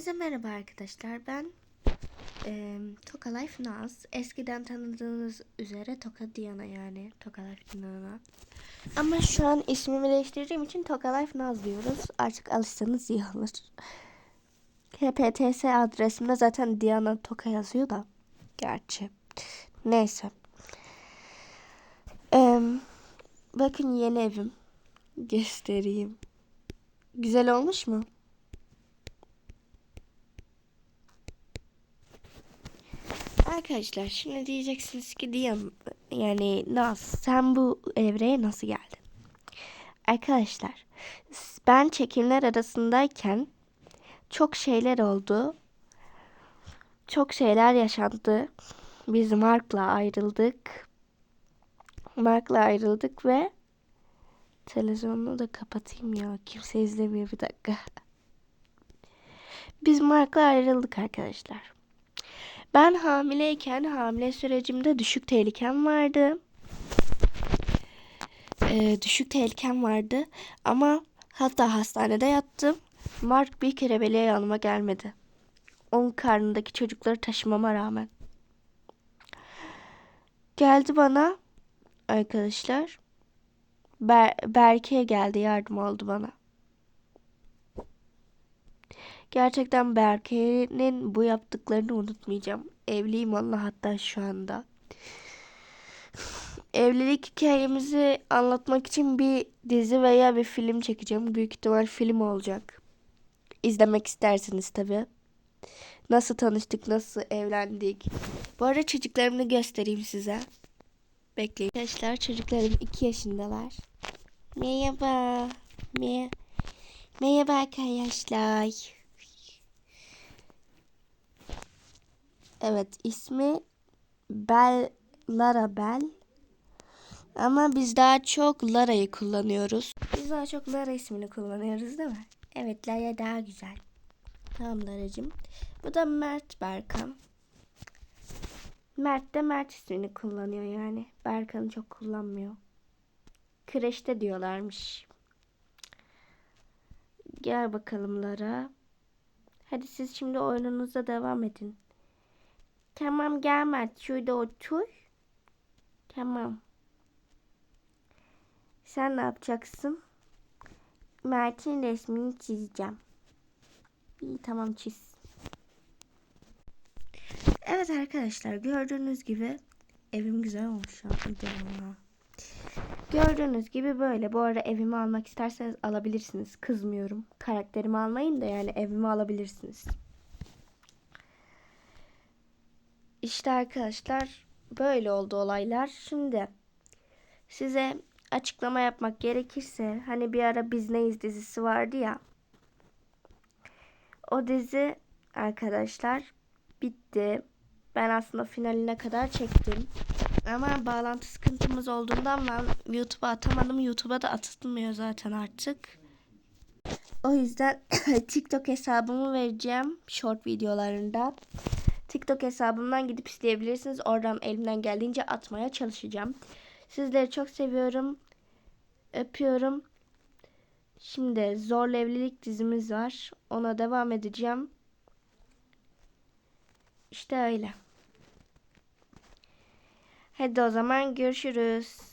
Hepinize merhaba arkadaşlar. Ben e, Toka Life Naz. Eskiden tanıdığınız üzere Toka Diana yani. Toka Life Diana. Ama şu an ismimi değiştirdiğim için Toka Life Naz diyoruz. Artık alışsanız iyi olur. HPTS adresimde zaten Diana Toka yazıyor da. Gerçi. Neyse. E, bakın yeni evim. Göstereyim. Güzel olmuş mu? Arkadaşlar şimdi diyeceksiniz ki Diyan yani Naz sen bu evreye nasıl geldin? Arkadaşlar ben çekimler arasındayken çok şeyler oldu. Çok şeyler yaşandı. Biz Mark'la ayrıldık. Mark'la ayrıldık ve televizyonunu da kapatayım ya. Kimse izlemiyor bir dakika. Biz Mark'la ayrıldık arkadaşlar. Ben hamileyken hamile sürecimde düşük tehlikem vardı. Ee, düşük tehlikem vardı ama hatta hastanede yattım. Mark bir kere bile yanıma gelmedi. Onun karnındaki çocukları taşımama rağmen. Geldi bana arkadaşlar. Ber Berke'ye geldi yardım oldu bana. Gerçekten Berke'nin bu yaptıklarını unutmayacağım. Evliyim Allah hatta şu anda. Evlilik hikayemizi anlatmak için bir dizi veya bir film çekeceğim. Büyük ihtimal film olacak. İzlemek isterseniz tabii. Nasıl tanıştık, nasıl evlendik. Bu arada çocuklarımı göstereyim size. Bekleyin. Arkadaşlar çocuklarım 2 yaşındalar. Merhaba. Mer Merhaba arkadaşlar. Evet ismi Bel Lara Bel. Ama biz daha çok Lara'yı kullanıyoruz. Biz daha çok Lara ismini kullanıyoruz değil mi? Evet Lara daha güzel. Tamam Lara'cığım. Bu da Mert Berkan. Mert de Mert ismini kullanıyor yani. Berkan'ı çok kullanmıyor. Kreşte diyorlarmış. Gel bakalım Lara. Hadi siz şimdi oyununuza devam edin. Tamam gel Mert şurada otur. Tamam. Sen ne yapacaksın? Mert'in resmini çizeceğim. İyi tamam çiz. Evet arkadaşlar gördüğünüz gibi evim güzel olmuş. İdeal. Gördüğünüz gibi böyle. Bu arada evimi almak isterseniz alabilirsiniz. Kızmıyorum. Karakterimi almayın da yani evimi alabilirsiniz. İşte arkadaşlar böyle oldu olaylar. Şimdi size açıklama yapmak gerekirse hani bir ara Biz Neyiz dizisi vardı ya. O dizi arkadaşlar bitti. Ben aslında finaline kadar çektim. Ama bağlantı sıkıntımız olduğundan ben YouTube'a atamadım. YouTube'a da atılmıyor zaten artık. O yüzden TikTok hesabımı vereceğim short videolarında. TikTok hesabımdan gidip isteyebilirsiniz. Oradan elimden geldiğince atmaya çalışacağım. Sizleri çok seviyorum. Öpüyorum. Şimdi Zorlu Evlilik dizimiz var. Ona devam edeceğim. İşte öyle. Hadi o zaman görüşürüz.